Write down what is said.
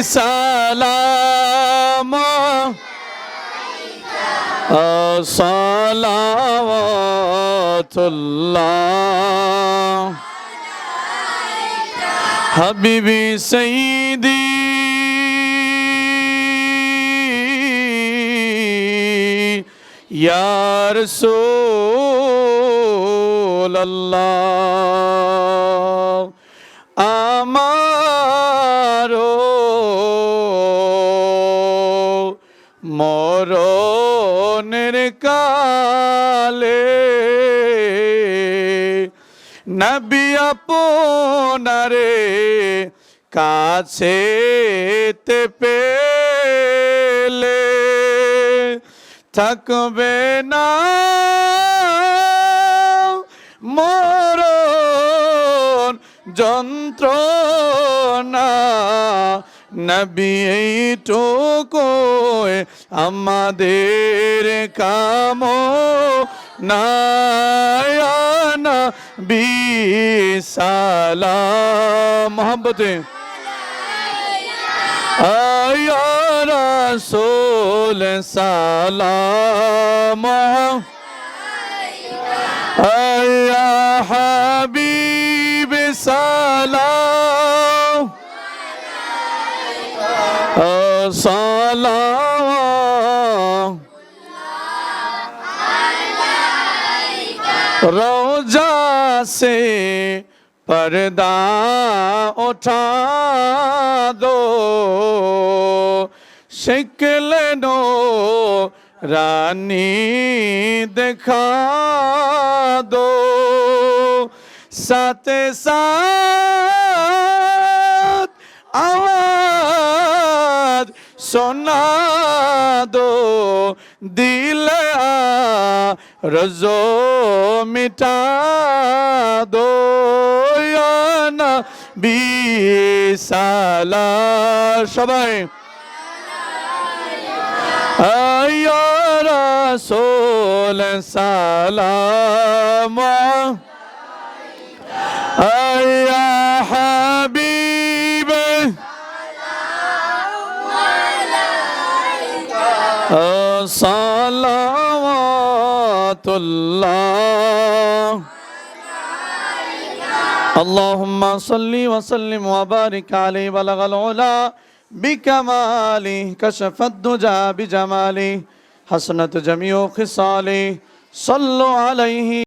সালাম। সালাওয়াতুল্লাহ। হাবিবি সঈদি। ইয়ার সোল্লাহ আমারো মরণের কালে নবী আপনারে কাছে তে পেলে থাকবে না মরণ যন্ত্রণা নবী এইটুকুই আমাদের কাম। নায়ানা বিসালাম মোহাম্মতে আয়া রাসূল সালাম। আয়া হাবিব সালাম। সালাম। রোজা সে পর্দা ওঠা দো। শিকলে নো রানী দেখা দো। সাথে সাথ सुना दो दिल रजो मिटा दो याना बीसाला सबाई रसोल सलाम الله اللهم صل وسلم وبارك عليه بلغ العلا بكماله كشف الدجى بجماله حسنة جميع خصاله صلوا عليه